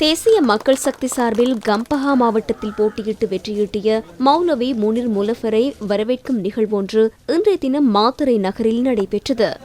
தேசிய மக்கள் சக்தி சார்பில் கம்பஹா மாவட்டத்தில் போட்டியிட்டு வெற்றியீட்டிய மௌலவி முனிர் முலஃபரை வரவேற்கும் நிகழ்வொன்று இன்றைய தினம் மாத்துரை நகரில் நடைபெற்றது.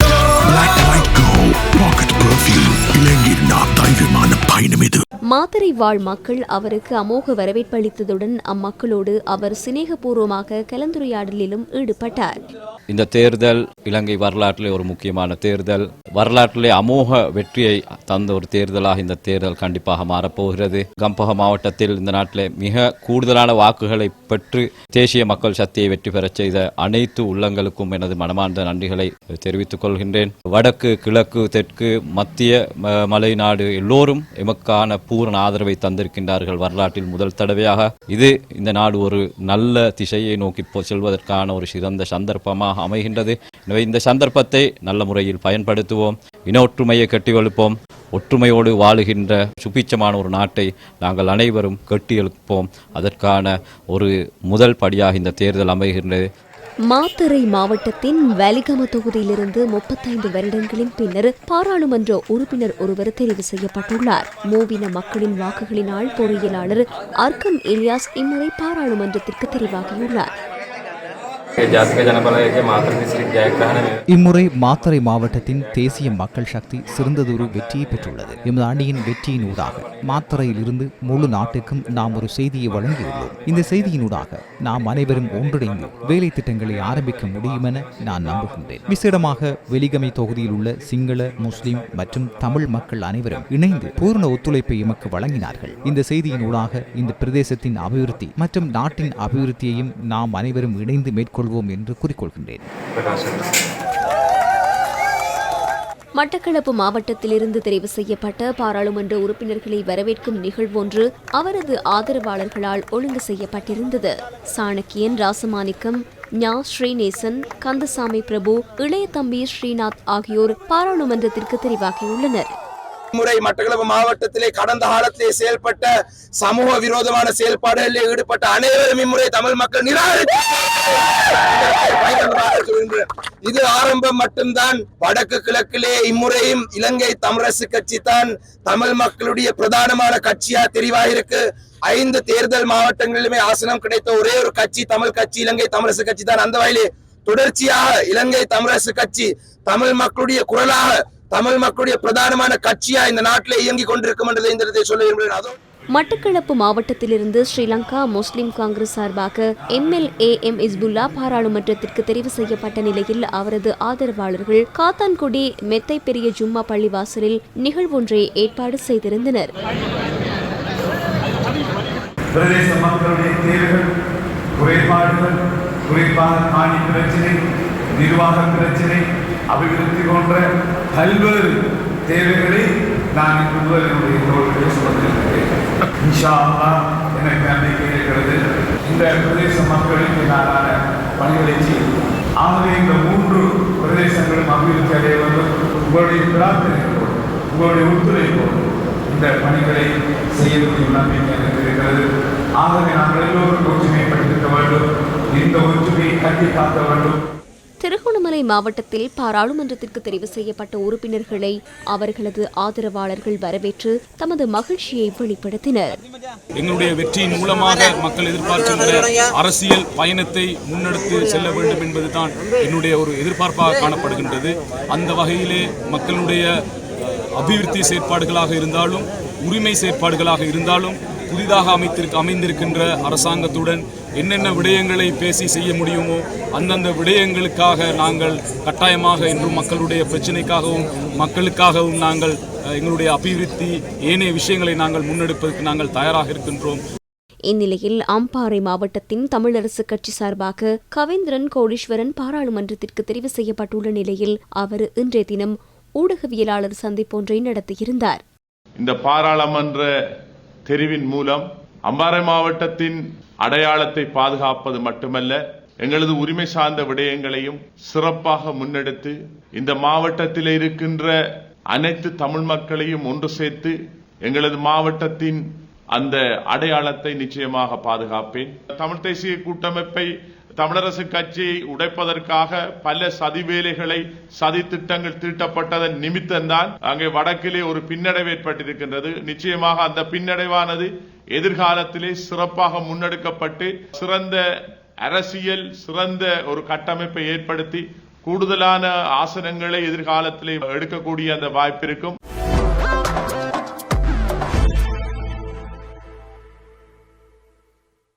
பயணம் இது. மாத்தறை வாழ் மக்கள் அவருக்கு அமோக வரவேற்பளித்ததுடன் அம்மக்களோடு அவர் சிநேகபூர்வமாக கலந்துரையாடலிலும் ஈடுபட்டார். இந்த தேர்தல் இலங்கை வரலாற்றிலே ஒரு முக்கியமான தேர்தல். வரலாற்றிலே அமோக வெற்றியை தந்த ஒரு தேர்தலாக இந்த தேர்தல் கண்டிப்பாக மாறப்போகிறது. கம்பக மாவட்டத்தில் இந்த நாட்டிலே மிக கூடுதலான வாக்குகளை பெற்று தேசிய மக்கள் சக்தியை வெற்றி பெறச் செய்த அனைத்து உள்ளங்களுக்கும் எனது மனமார்ந்த நன்றிகளை தெரிவித்துக் கொள்கின்றேன். வடக்கு கிழக்கு தெற்கு மத்திய ம- மலைநாடு எல்லோரும் எமக்கான பூரண ஆதரவை தந்திருக்கின்றார்கள் வரலாற்றில் முதல் தடவையாக. இது இந்த நாடு ஒரு நல்ல திசையை நோக்கி போ- செல்வதற்கான ஒரு சிறந்த சந்தர்ப்பமாக அமைகின்றது. எனவே இந்த சந்தர்ப்பத்தை நல்ல முறையில் பயன்படுத்துவோம். இன ஒற்றுமையை கட்டியெழுப்போம். ஒற்றுமையோடு வாழுகின்ற சுபிச்சமான ஒரு நாட்டை நாங்கள் அனைவரும் கட்டியெழுப்போம். அதற்கான ஒரு முதல் படியாக இந்த தேர்தல் அமைகின்றது. மாத்தறை மாவட்டத்தின் வலிகம தொகுதியிலிருந்து முப்பத்தைந்து வருடங்களின் பின்னர் பாராளுமன்ற உறுப்பினர் ஒருவர் தெரிவு செய்யப்பட்டுள்ளார். மூவின மக்களின் வாக்குகளினால் பொறியியலாளர் அர்க்கம் இலியாஸ் இம்முறை பாராளுமன்றத்திற்கு தெரிவாகியுள்ளார். இம்முறை மாத்தறை மாவட்டத்தின் தேசிய மக்கள் சக்தி சிறந்ததொரு வெற்றியை பெற்றுள்ளது. எமது அணியின் வெற்றியின் ஊடாக மாத்தறையிலிருந்து முழு நாட்டுக்கும் நாம் ஒரு செய்தியை வழங்கியுள்ளோம். இந்த செய்தியினூடாக நாம் அனைவரும் ஒன்றிணைந்து வேலை திட்டங்களை ஆரம்பிக்க முடியும் என நான் நம்புகின்றேன். விசேடமாக வெலிகமை தொகுதியில் உள்ள சிங்கள முஸ்லிம் மற்றும் தமிழ் மக்கள் அனைவரும் இணைந்து பூர்ண ஒத்துழைப்பை எமக்கு வழங்கினார்கள். இந்த செய்தியின் ஊடாக இந்த பிரதேசத்தின் அபிவிருத்தி மற்றும் நாட்டின் அபிவிருத்தியையும் நாம் அனைவரும் இணைந்து கொள்வோம் என்று குறிக்கொள்கின்றேன். மட்டக்களப்பு மாவட்டத்திலிருந்து தெரிவு செய்யப்பட்ட பாராளுமன்ற உறுப்பினர்களை வரவேற்கும் நிகழ்வொன்று அவரது ஆதரவாளர்களால் ஒழுங்கு செய்யப்பட்டிருந்தது. சாணக்கியன் ராசமாணிக்கம் ஞா. ஸ்ரீநேசன் கந்தசாமி பிரபு இளைய தம்பி ஸ்ரீநாத் ஆகியோர் பாராளுமன்றத்திற்கு தெரிவாகியுள்ளனர். முறை மட்டக்களப்பு மாவட்டத்திலே கடந்த காலத்திலே செயல்பட்ட சமூக விரோதமான செயல்பாடுகளில் ஈடுபட்ட அனைவரும் இம்முறை தமிழ் மக்கள் நிராகரித்து இது ஆரம்பம் மட்டும்தான். வடக்கு கிழக்கிலே இம்முறையும் இலங்கை தமிழரசு கட்சி தான் தமிழ் மக்களுடைய பிரதானமான கட்சியா தெரிவாயிருக்கு ஐந்து தேர்தல் மாவட்டங்களிலுமே ஆசனம் கிடைத்த ஒரே ஒரு கட்சி தமிழ் கட்சி இலங்கை தமிழரசு கட்சி தான். அந்த வகையிலே தொடர்ச்சியாக இலங்கை தமிழரசு கட்சி தமிழ் மக்களுடைய குரலாக தமிழ் மக்களுடைய பிரதானமான கட்சியா இந்த நாட்டிலே இயங்கிக் கொண்டிருக்கும் என்றதை இந்த சொல்ல விரும்புகிறேன். அதோ மட்டக்களப்பு மாவட்டத்திலிருந்து ஸ்ரீலங்கா முஸ்லிம் காங்கிரஸ் சார்பாக எம்எல்ஏ எம் இஸ்புல்லா பாராளுமன்றத்திற்கு தெரிவு செய்யப்பட்ட நிலையில் அவரது ஆதரவாளர்கள் காத்தான்குடி மெத்தை பெரிய ஜும்மா பள்ளிவாசலில் நிகழ்வொன்றை ஏற்பாடு செய்திருந்தனர். பிரதேச மக்களுடைய தேவைகள் குறைபாடுகள் குறிப்பாக காணி பிரச்சனை நிர்வாக பிரச்சனை அபிவிருத்தி போன்ற பல்வேறு தேவைகளை நான் இன்று முதல் என்னுடைய தோழர்களை சொல்லியிருக்கிறேன் இன்ஷா அல்லாஹ் எனக்கு நம்பிக்கை இருக்கிறது. இந்த பிரதேச மக்களுக்கு நானான பணிகளை செய்யும் ஆகவே இந்த மூன்று பிரதேசங்களும் அபிவிருத்தி அடைய வேண்டும். உங்களுடைய பிரார்த்தனைகளோடு உங்களுடைய ஒத்துழைப்போடு இந்த பணிகளை செய்ய முடியும் நம்பிக்கை எனக்கு இருக்கிறது. ஆகவே நாங்கள் எல்லோரும் ஒற்றுமைப்படுத்த வேண்டும். இந்த ஒற்றுமையை கட்டி காக்க வேண்டும். திருகோணமலை மாவட்டத்தில் பாராளுமன்றத்திற்கு தெரிவு செய்யப்பட்ட உறுப்பினர்களை அவர்களது ஆதரவாளர்கள் வரவேற்று தமது மகிழ்ச்சியை வெளிப்படுத்தினர். எங்களுடைய வெற்றியின் மூலமாக மக்கள் எதிர்பார்க்கின்ற அரசியல் பயணத்தை முன்னெடுத்து செல்ல வேண்டும் என்பதுதான் என்னுடைய ஒரு எதிர்பார்ப்பாக காணப்படுகின்றது. அந்த வகையிலே மக்களுடைய அபிவிருத்தி செயற்பாடுகளாக இருந்தாலும் உரிமை செயற்பாடுகளாக இருந்தாலும் புதிதாக அமைத்திருக்க அமைந்திருக்கின்ற அரசாங்கத்துடன் என்னென்ன விடயங்களை பேசி செய்ய முடியுமோ அந்தந்த விடயங்களுக்காக நாங்கள் கட்டாயமாக என்றும் மக்களுடைய பிரச்சினைக்காகவும் மக்களுக்காகவும் நாங்கள் எங்களுடைய அபிவிருத்தி ஏனைய விஷயங்களை நாங்கள் முன்னெடுப்பதற்கு நாங்கள் தயாராக இருக்கின்றோம். இந்நிலையில் அம்பாறை மாவட்டத்தின் தமிழரசு கட்சி சார்பாக கவேந்திரன் கோடீஸ்வரன் பாராளுமன்றத்திற்கு தெரிவு செய்யப்பட்டுள்ள நிலையில் அவர் இன்றைய தினம் ஊடகவியலாளர் சந்திப்பொன்றை நடத்தியிருந்தார். இந்த பாராளுமன்ற தெரிவின் மூலம் அம்பாறை மாவட்டத்தின் அடையாளத்தை பாதுகாப்பது மட்டுமல்ல எங்களது உரிமை சார்ந்த விடயங்களையும் சிறப்பாக முன்னெடுத்து இந்த மாவட்டத்தில் இருக்கின்ற அனைத்து தமிழ் மக்களையும் ஒன்று சேர்த்து எங்களது மாவட்டத்தின் அந்த அடையாளத்தை நிச்சயமாக பாதுகாப்பேன். தமிழ் தேசிய கூட்டமைப்பை தமிழரசு கட்சியை உடைப்பதற்காக பல சதி வேலைகளை சதி திட்டங்கள் தீட்டப்பட்டதன் நிமித்தம்தான் அங்கே வடக்கிலே ஒரு பின்னடைவு ஏற்பட்டிருக்கின்றது. நிச்சயமாக அந்த பின்னடைவானது எதிர்காலத்திலே சிறப்பாக முன்னெடுக்கப்பட்டு சிறந்த அரசியல் சிறந்த ஒரு கட்டமைப்பை ஏற்படுத்தி கூடுதலான ஆசனங்களை எதிர்காலத்திலே எடுக்கக்கூடிய அந்த வாய்ப்பு இருக்கும்.